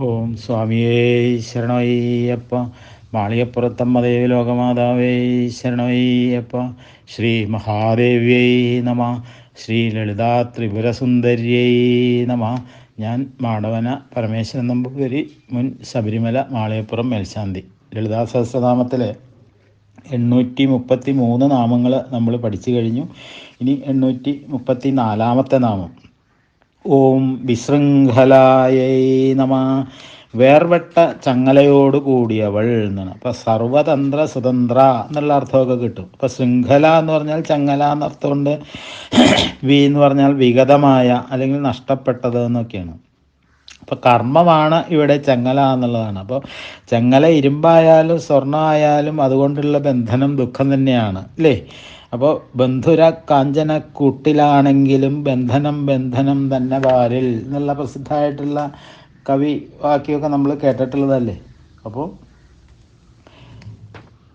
ഓം സ്വാമിയേ ശരണയ്യപ്പ. മാളികപ്പുറത്തമ്മ ലോകമാതാവേ ശരണയ്യപ്പ. ശ്രീ മഹാദേവ്യൈ നമ. ശ്രീ ലളിതാ ത്രിപുരസുന്ദര്യൈ നമ. ഞാൻ മാടവന പരമേശ്വരൻ നമ്പൂതിരി മുൻ ശബരിമല മാളികപ്പുറം മേൽശാന്തി. ലളിതാ സഹസ്രനാമത്തിലെ എണ്ണൂറ്റി മുപ്പത്തി മൂന്ന് നാമങ്ങൾ നമ്മൾ പഠിച്ചു കഴിഞ്ഞു. ഇനി എണ്ണൂറ്റി മുപ്പത്തി നാലാമത്തെ നാമം. ഓം വിശൃംഖലായൈ നമ. വേർപെട്ട ചങ്ങലയോട് കൂടിയവൾ എന്നാണ്. അപ്പം സർവതന്ത്ര സ്വതന്ത്ര എന്നുള്ള അർത്ഥമൊക്കെ കിട്ടും. അപ്പം ശൃംഖല എന്ന് പറഞ്ഞാൽ ചങ്ങല എന്നർത്ഥമുണ്ട്. വി എന്ന് പറഞ്ഞാൽ വിഗതമായ അല്ലെങ്കിൽ നഷ്ടപ്പെട്ടത് എന്നൊക്കെയാണ്. അപ്പോൾ കർമ്മമാണ് ഇവിടെ ചങ്ങല എന്നുള്ളതാണ്. അപ്പോൾ ചങ്ങല ഇരുമ്പായാലും സ്വർണമായാലും അതുകൊണ്ടുള്ള ബന്ധനം ദുഃഖം തന്നെയാണ്. അല്ലേ? അപ്പോൾ ബന്ധുര കാഞ്ചന കൂട്ടിലാണെങ്കിലും ബന്ധനം ബന്ധനം തന്നെ വാരിൽ എന്നുള്ള പ്രസിദ്ധമായിട്ടുള്ള കവി വാക്യമൊക്കെ നമ്മൾ കേട്ടിട്ടുള്ളതല്ലേ? അപ്പോൾ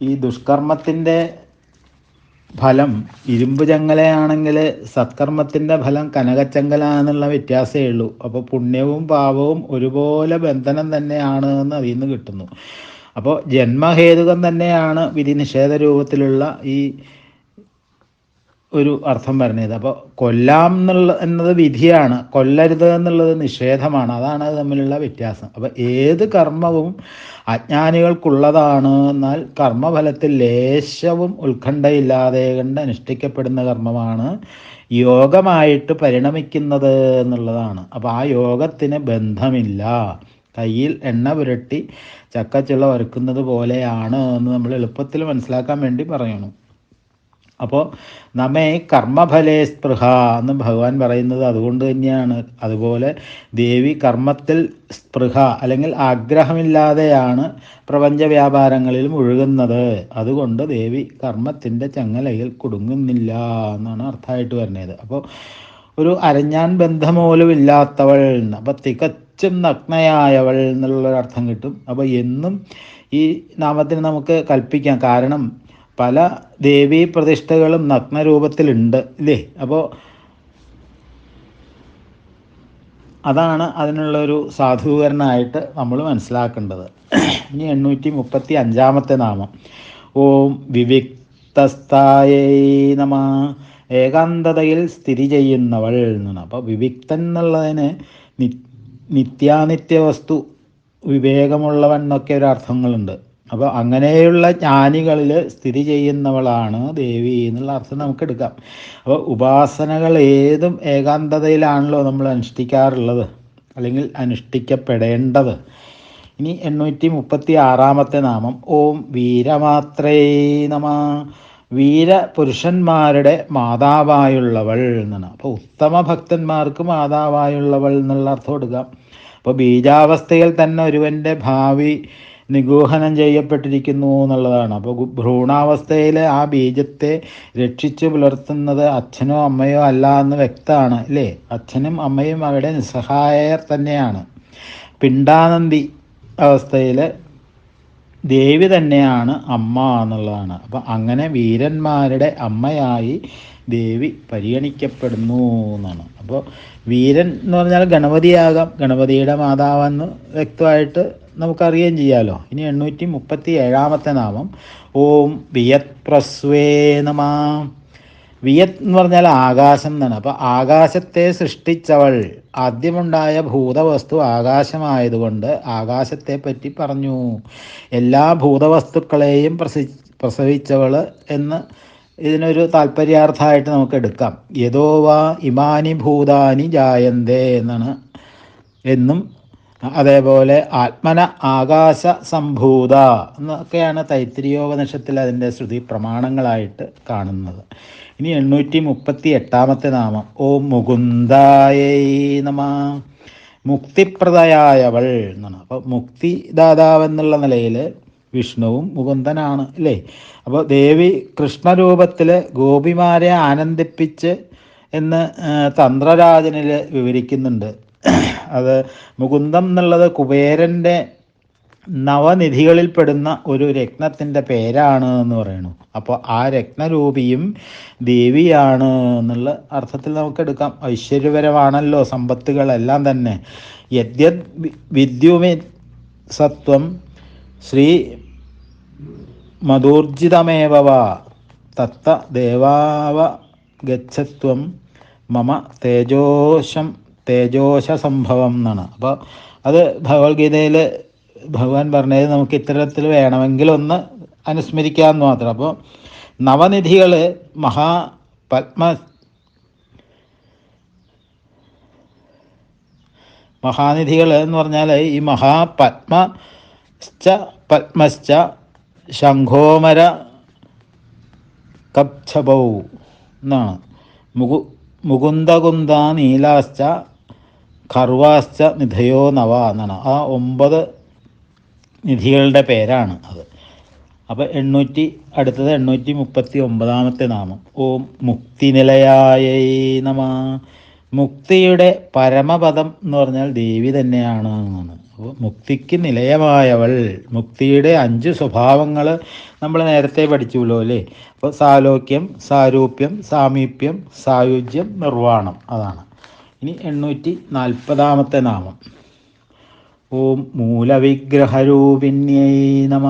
ഈ ദുഷ്കർമ്മത്തിന്റെ ഫലം ഇരുമ്പ് ചങ്ങലയാണെങ്കിൽ സത്കർമ്മത്തിന്റെ ഫലം കനകച്ചങ്ങല എന്നുള്ള വ്യത്യാസമേ ഉള്ളൂ. അപ്പോൾ പുണ്യവും പാപവും ഒരുപോലെ ബന്ധനം തന്നെയാണ് എന്ന് അതിൽ നിന്ന് കിട്ടുന്നു. അപ്പോൾ ജന്മഹേതുകം തന്നെയാണ് വിധി നിഷേധ രൂപത്തിലുള്ള ഈ ഒരു അർത്ഥം പറഞ്ഞത് അപ്പോൾ കൊല്ലാം എന്നുള്ള എന്നത് വിധിയാണ്. കൊല്ലരുത് എന്നുള്ളത് നിഷേധമാണ്. അതാണ് തമ്മിലുള്ള വ്യത്യാസം. അപ്പോൾ ഏത് കർമ്മവും അജ്ഞാനികൾക്കുള്ളതാണ്. എന്നാൽ കർമ്മഫലത്തിൽ ലേശവും ഉത്കണ്ഠയില്ലാതെ കണ്ട് അനുഷ്ഠിക്കപ്പെടുന്ന കർമ്മമാണ് യോഗമായിട്ട് പരിണമിക്കുന്നത് എന്നുള്ളതാണ്. അപ്പോൾ ആ യോഗത്തിന് ബന്ധമില്ല. കയ്യിൽ എണ്ണ പുരട്ടി ചക്കച്ചുള്ള വറുക്കുന്നത് പോലെയാണ് എന്ന് നമ്മൾ എളുപ്പത്തിൽ മനസ്സിലാക്കാൻ വേണ്ടി പറയണം. അപ്പോൾ നമ്മെ കർമ്മഫലേ സ്പൃഹ എന്ന് ഭഗവാൻ പറയുന്നത് അതുകൊണ്ട് തന്നെയാണ്. അതുപോലെ ദേവി കർമ്മത്തിൽ സ്പൃഹ അല്ലെങ്കിൽ ആഗ്രഹമില്ലാതെയാണ് പ്രപഞ്ച വ്യാപാരങ്ങളിൽ മുഴുകുന്നത്. അതുകൊണ്ട് ദേവി കർമ്മത്തിന്റെ ചങ്ങലയിൽ കുടുങ്ങുന്നില്ല എന്നാണ് അർത്ഥമായിട്ട് വരുന്നത്. അപ്പോൾ ഒരു അരഞ്ഞാൻ ബന്ധമോലും ഇല്ലാത്തവൾ അപ്പോൾ തികച്ചും നഗ്നയായവൾ എന്നുള്ളൊരർത്ഥം കിട്ടും. അപ്പോൾ എന്നും ഈ നാമത്തിന് നമുക്ക് കൽപ്പിക്കാം. കാരണം പല ദേവീ പ്രതിഷ്ഠകളും നഗ്നരൂപത്തിലുണ്ട് ഇല്ലേ? അപ്പോൾ അതാണ് അതിനുള്ളൊരു സാധൂകരണമായിട്ട് നമ്മൾ മനസ്സിലാക്കേണ്ടത്. ഇനി എണ്ണൂറ്റി മുപ്പത്തി അഞ്ചാമത്തെ നാമം. ഓം വിവിക്തസ്ഥായേ നമ. ഏകാന്തതയിൽ സ്ഥിതി ചെയ്യുന്നവൾ എന്നാണ്. അപ്പോൾ വിവിക്തൻ എന്നുള്ളതിന് നിത്യാനിത്യ വസ്തു വിവേകമുള്ളവൻ എന്നൊക്കെ ഒരു അർത്ഥങ്ങളുണ്ട്. അപ്പോൾ അങ്ങനെയുള്ള ജ്ഞാനികളിൽ സ്ഥിതി ചെയ്യുന്നവളാണ് ദേവി എന്നുള്ള അർത്ഥം നമുക്ക് എടുക്കാം അപ്പോൾ ഉപാസനകൾ ഏതും ഏകാന്തതയിലാണല്ലോ നമ്മൾ അനുഷ്ഠിക്കാറുള്ളത് അല്ലെങ്കിൽ അനുഷ്ഠിക്കപ്പെടേണ്ടത്. ഇനി എണ്ണൂറ്റി മുപ്പത്തി ആറാമത്തെ നാമം. ഓം വീരമാത്രേ നമ. വീരപുരുഷന്മാരുടെ മാതാവായുള്ളവൾ എന്നാണ്. അപ്പോൾ ഉത്തമ ഭക്തന്മാർക്ക് മാതാവായുള്ളവൾ എന്നുള്ള അർത്ഥം എടുക്കാം. അപ്പോൾ ബീജാവസ്ഥയിൽ തന്നെ ഒരുവന്റെ ഭാവി നിഗൂഹനം ചെയ്യപ്പെട്ടിരിക്കുന്നു എന്നുള്ളതാണ്. അപ്പോൾ ഭ്രൂണാവസ്ഥയിൽ ആ ബീജത്തെ രക്ഷിച്ചു പുലർത്തുന്നത് അച്ഛനോ അമ്മയോ അല്ല എന്ന് വ്യക്തമാണ് അല്ലേ? അച്ഛനും അമ്മയും അവിടെ നിസ്സഹായർ തന്നെയാണ്. പിണ്ടാനന്ദി അവസ്ഥയിൽ ദേവി തന്നെയാണ് അമ്മ എന്നുള്ളതാണ്. അപ്പം അങ്ങനെ വീരന്മാരുടെ അമ്മയായി ദേവി പരിഗണിക്കപ്പെടുന്നു എന്നാണ്. അപ്പോൾ വീരൻ എന്ന് പറഞ്ഞാൽ ഗണപതിയാകാം. ഗണപതിയുടെ മാതാവെന്ന് വ്യക്തമായിട്ട് നമുക്കറിയുകയും ചെയ്യാമല്ലോ ഇനി എണ്ണൂറ്റി മുപ്പത്തി ഏഴാമത്തെ നാമം. ഓം വിയത് പ്രസ്വേ നമ. വിയത് എന്ന് പറഞ്ഞാൽ ആകാശം എന്നാണ്. അപ്പോൾ ആകാശത്തെ സൃഷ്ടിച്ചവൾ. ആദ്യമുണ്ടായ ഭൂതവസ്തു ആകാശമായതുകൊണ്ട് ആകാശത്തെ പറ്റി പറഞ്ഞു. എല്ലാ ഭൂതവസ്തുക്കളെയും പ്രസി പ്രസവിച്ചവൾ എന്ന് ഇതിനൊരു താല്പര്യാർത്ഥമായിട്ട് നമുക്ക് എടുക്കാം. യഥോവാ ഇമാനി ഭൂതാനി ജായന്തേ എന്നാണ്. എന്നും അതേപോലെ ആത്മന ആകാശ സംഭൂത എന്നൊക്കെയാണ് തൈത്തിരിയോപനിഷത്തിൽ അതിന്റെ ശ്രുതി പ്രമാണങ്ങളായിട്ട് കാണുന്നത്. ഇനി എണ്ണൂറ്റി മുപ്പത്തി എട്ടാമത്തെ നാമം. ഓം മുകുന്ദായൈ നമ. മുക്തിപ്രദയായവൾ എന്നാണ്. അപ്പോൾ മുക്തിദാതാവ് എന്നുള്ള നിലയിൽ വിഷ്ണുവും മുകുന്ദനാണ് അല്ലേ? അപ്പോൾ ദേവി കൃഷ്ണരൂപത്തിൽ ഗോപിമാരെ ആനന്ദിപ്പിച്ച് എന്ന് തന്ത്രരാജനിൽ വിവരിക്കുന്നുണ്ട്. അത് മുകുന്ദം എന്നുള്ളത് കുബേരന്റെ നവനിധികളിൽപ്പെടുന്ന ഒരു രത്നത്തിന്റെ പേരാണ് എന്ന് പറയുന്നു. അപ്പോൾ ആ രത്നരൂപിയും ദേവിയാണ് എന്നുള്ള അർത്ഥത്തിൽ നമുക്ക് എടുക്കാം ഐശ്വര്യപരമാണല്ലോ സമ്പത്തുകളെല്ലാം തന്നെ. യദ്യത് വിദ്യുമി സത്വം ശ്രീ മധൂർജിതമേവ തത്ത ദേവാവ ഗച്ഛത്വം മമ തേജോശം തേജോശ സംഭവം എന്നാണ് അപ്പോൾ അത് ഭഗവത്ഗീതയിൽ ഭഗവാൻ പറഞ്ഞത് നമുക്ക് ഇത്തരത്തിൽ വേണമെങ്കിൽ ഒന്ന് അനുസ്മരിക്കാമെന്ന് മാത്രം. അപ്പോൾ നവനിധികൾ മഹാ പത്മ മഹാനിധികൾ എന്ന് പറഞ്ഞാൽ ഈ മഹാപത്മശ്ച പത്മശ്ച ശംഖോമര കപ്ഛപൗ എന്നാണ്. മുകു മുകുന്ദകുന്ദ നീലാശ്ച ഖർവാശ്ച നിധയോ നവ എന്നാണ്. ആ ഒമ്പത് നിധികളുടെ പേരാണ് അത്. അപ്പോൾ എണ്ണൂറ്റി അടുത്തത് എണ്ണൂറ്റി മുപ്പത്തി ഒമ്പതാമത്തെ നാമം. ഓം മുക്തിനിലയായ നമ. മുക്തിയുടെ പരമപദം എന്ന് പറഞ്ഞാൽ ദേവി തന്നെയാണ് എന്നാണ്. അപ്പോൾ മുക്തിക്ക് നിലയമായവൾ മുക്തിയുടെ അഞ്ച് സ്വഭാവങ്ങൾ നമ്മൾ നേരത്തെ പഠിച്ചുല്ലോ അല്ലേ? അപ്പോൾ സാലോക്യം സാരൂപ്യം സാമീപ്യം സായുജ്യം നിർവാണം അതാണ്. ഇനി എണ്ണൂറ്റി നാൽപ്പതാമത്തെ നാമം. ഓം മൂലവിഗ്രഹരൂപിണ്യൈ നമ.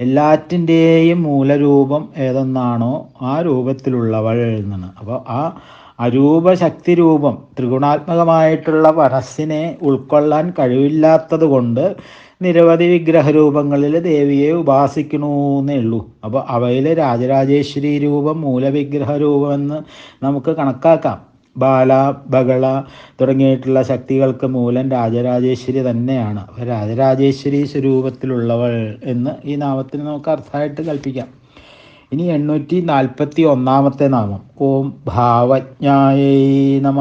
എല്ലാറ്റിന്റെയും മൂലരൂപം ഏതെന്നാണോ ആ രൂപത്തിലുള്ളവൾ എന്നാണ്. അപ്പോൾ ആ അരൂപ ശക്തി രൂപം ത്രിഗുണാത്മകമായിട്ടുള്ള മനസ്സിനെ ഉൾക്കൊള്ളാൻ കഴിവില്ലാത്തത് കൊണ്ട് നിരവധി വിഗ്രഹരൂപങ്ങളിൽ ദേവിയെ ഉപാസിക്കണമെന്നേ ഉള്ളൂ അപ്പോൾ അവയിൽ രാജരാജേശ്വരി രൂപം മൂലവിഗ്രഹ രൂപമെന്ന് നമുക്ക് കണക്കാക്കാം. ബാല ബഹള തുടങ്ങിയിട്ടുള്ള ശക്തികൾക്ക് മൂലം രാജരാജേശ്വരി തന്നെയാണ്. രാജരാജേശ്വരി സ്വരൂപത്തിലുള്ളവൾ എന്ന് ഈ നാമത്തിന് നമുക്ക് അർത്ഥമായിട്ട് കൽപ്പിക്കാം. ഇനി എണ്ണൂറ്റി നാൽപ്പത്തി ഒന്നാമത്തെ നാമം. ഓം ഭാവജ്ഞായേ നമ.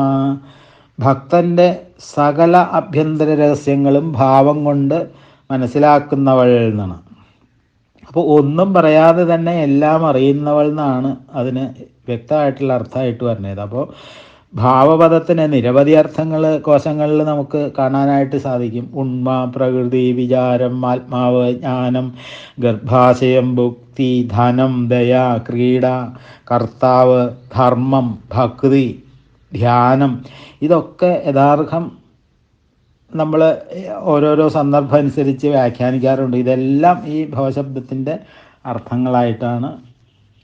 ഭക്തന്റെ സകല അഭ്യന്തര രഹസ്യങ്ങളും ഭാവം കൊണ്ട് മനസ്സിലാക്കുന്നവൾ എന്നാണ്. അപ്പോൾ ഒന്നും പറയാതെ തന്നെ എല്ലാം അറിയുന്നവൾ എന്നാണ് അതിന് വ്യക്തമായിട്ടുള്ള അർത്ഥമായിട്ട് പറഞ്ഞത്. അപ്പോൾ ഭാവപദത്തിന് നിരവധി അർത്ഥങ്ങൾ കോശങ്ങളിൽ നമുക്ക് കാണാനായിട്ട് സാധിക്കും. ഉണ്മ പ്രകൃതി വിചാരം ആത്മാവ് ജ്ഞാനം ഗർഭാശയം ഭുക്തി ധനം ദയ ക്രീഡ കർത്താവ് ധർമ്മം ഭക്തി ധ്യാനം. ഇതൊക്കെ യഥാർത്ഥം നമ്മൾ ഓരോരോ സന്ദർഭം അനുസരിച്ച് വ്യാഖ്യാനിക്കാറുണ്ട്. ഇതെല്ലാം ഈ ഭവശബ്ദത്തിന്റെ അർത്ഥങ്ങളായിട്ടാണ്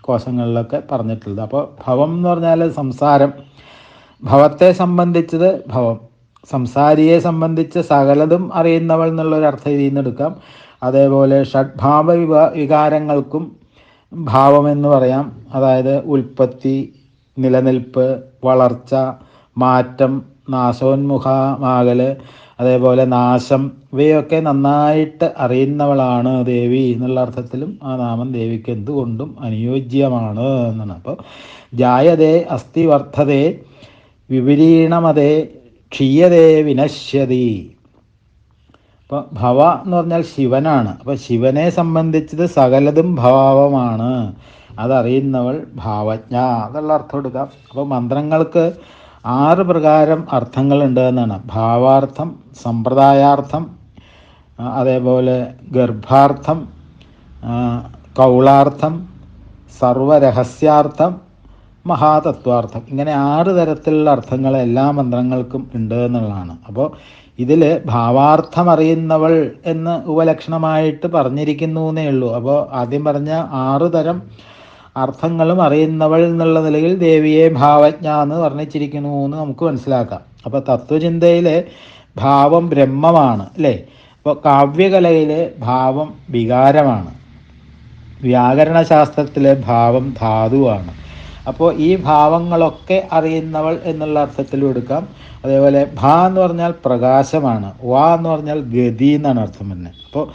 കോശങ്ങളിലൊക്കെ പറഞ്ഞിട്ടുള്ളത്. അപ്പോൾ ഭവം എന്ന് പറഞ്ഞാൽ സംസാരം. ഭവത്തെ സംബന്ധിച്ചത് ഭവം. സംസാരിയെ സംബന്ധിച്ച് സകലതും അറിയുന്നവൾ എന്നുള്ളൊരു അർത്ഥം ഇതിൽ നിന്ന് എടുക്കാം. അതേപോലെ ഷഡ്ഭാവ വികാ വികാരങ്ങൾക്കും ഭാവമെന്ന് പറയാം. അതായത് ഉൽപ്പത്തി നിലനിൽപ്പ് വളർച്ച മാറ്റം നാശോന്മുഖമാകൽ അതേപോലെ നാശം ഇവയൊക്കെ നന്നായിട്ട് അറിയുന്നവളാണ് ദേവി എന്നുള്ള അർത്ഥത്തിലും ആ നാമം ദേവിക്ക് എന്തുകൊണ്ടും അനുയോജ്യമാണ് എന്നാണ്. അപ്പോൾ ജായതേ അസ്ഥി വർദ്ധതേ വിപരീണമതേ ക്ഷീയതേ വിനശ്യതി. അപ്പോൾ ഭവ എന്ന് പറഞ്ഞാൽ ശിവനാണ്. അപ്പോൾ ശിവനെ സംബന്ധിച്ചത് സകലതും ഭാവമാണ്. അതറിയുന്നവൾ ഭാവജ്ഞ അതുള്ള അർത്ഥം എടുക്കാം. അപ്പോൾ മന്ത്രങ്ങൾക്ക് ആറ് പ്രകാരം അർത്ഥങ്ങളുണ്ട് എന്നാണ്. ഭാവാർത്ഥം സമ്പ്രദായാർത്ഥം അതേപോലെ ഗർഭാർത്ഥം കൗളാർത്ഥം സർവരഹസ്യാർത്ഥം മഹാതത്വാർത്ഥം. ഇങ്ങനെ ആറ് തരത്തിലുള്ള അർത്ഥങ്ങൾ എല്ലാ മന്ത്രങ്ങൾക്കും ഉണ്ട് എന്നുള്ളതാണ്. അപ്പോൾ ഇതിൽ ഭാവാർത്ഥമറിയുന്നവൾ എന്ന് ഉപലക്ഷണമായിട്ട് പറഞ്ഞിരിക്കുന്നു എന്നേ ഉള്ളൂ. അപ്പോൾ ആദ്യം പറഞ്ഞ ആറ് തരം അർത്ഥങ്ങളും അറിയുന്നവൾ എന്നുള്ള നിലയിൽ ദേവിയെ ഭാവജ്ഞ എന്ന് വർണിച്ചിരിക്കുന്നു എന്ന് നമുക്ക് മനസ്സിലാക്കാം. അപ്പോൾ തത്വചിന്തയിലെ ഭാവം ബ്രഹ്മമാണ് അല്ലേ? അപ്പോൾ കാവ്യകലയിലെ ഭാവം വികാരമാണ്. വ്യാകരണ ശാസ്ത്രത്തിലെ ഭാവം ധാതുവാണ്. അപ്പോൾ ഈ ഭാവങ്ങളൊക്കെ അറിയുന്നവൾ എന്നുള്ള അർത്ഥത്തിലും എടുക്കാം. അതേപോലെ ഭാ എന്ന് പറഞ്ഞാൽ പ്രകാശമാണ്. വാ എന്ന് പറഞ്ഞാൽ ഗതി എന്നാണ് അർത്ഥം തന്നെ അപ്പോൾ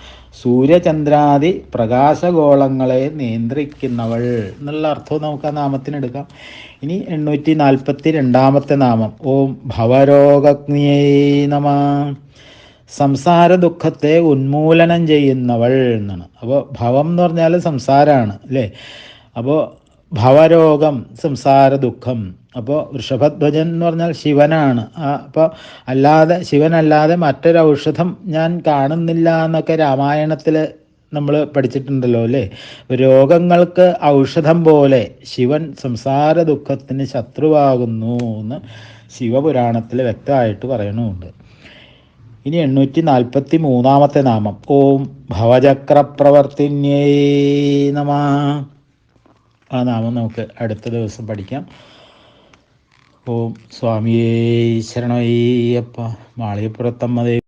സൂര്യചന്ദ്രാദി പ്രകാശഗോളങ്ങളെ നിയന്ത്രിക്കുന്നവൾ എന്നുള്ള അർത്ഥവും നമുക്ക് ആ നാമത്തിനെടുക്കാം ഇനി എണ്ണൂറ്റി നാൽപ്പത്തി രണ്ടാമത്തെ നാമം. ഓം ഭവരോഗഗ്നിയേ നമ. സംസാര ദുഃഖത്തെ ഉന്മൂലനം ചെയ്യുന്നവൾ എന്നാണ്. അപ്പോൾ ഭവം എന്ന് പറഞ്ഞാൽ സംസാരമാണ് അല്ലേ? അപ്പോൾ ഭവരോഗം സംസാര ദുഃഖം അപ്പോൾ വൃഷഭധ്വജൻ എന്ന് പറഞ്ഞാൽ ശിവനാണ്. അപ്പോൾ അല്ലാതെ ശിവനല്ലാതെ മറ്റൊരു ഔഷധം ഞാൻ കാണുന്നില്ല എന്നൊക്കെ രാമായണത്തിൽ നമ്മൾ പഠിച്ചിട്ടുണ്ടല്ലോ അല്ലേ? രോഗങ്ങൾക്ക് ഔഷധം പോലെ ശിവൻ സംസാര ദുഃഖത്തിന് ശത്രുവാകുന്നു എന്ന് ശിവപുരാണത്തിൽ വ്യക്തമായിട്ട് പറയണമുണ്ട് ഇനി എണ്ണൂറ്റി നാൽപ്പത്തി മൂന്നാമത്തെ നാമം. ഓം ഭവചക്രപ്രവർത്തിന്യേ നമ. ആ നാമം നമുക്ക് അടുത്ത ദിവസം പഠിക്കാം. ഓം സ്വാമിയേ ശരണയ്യപ്പ മാളികപ്പുറത്തമ്മ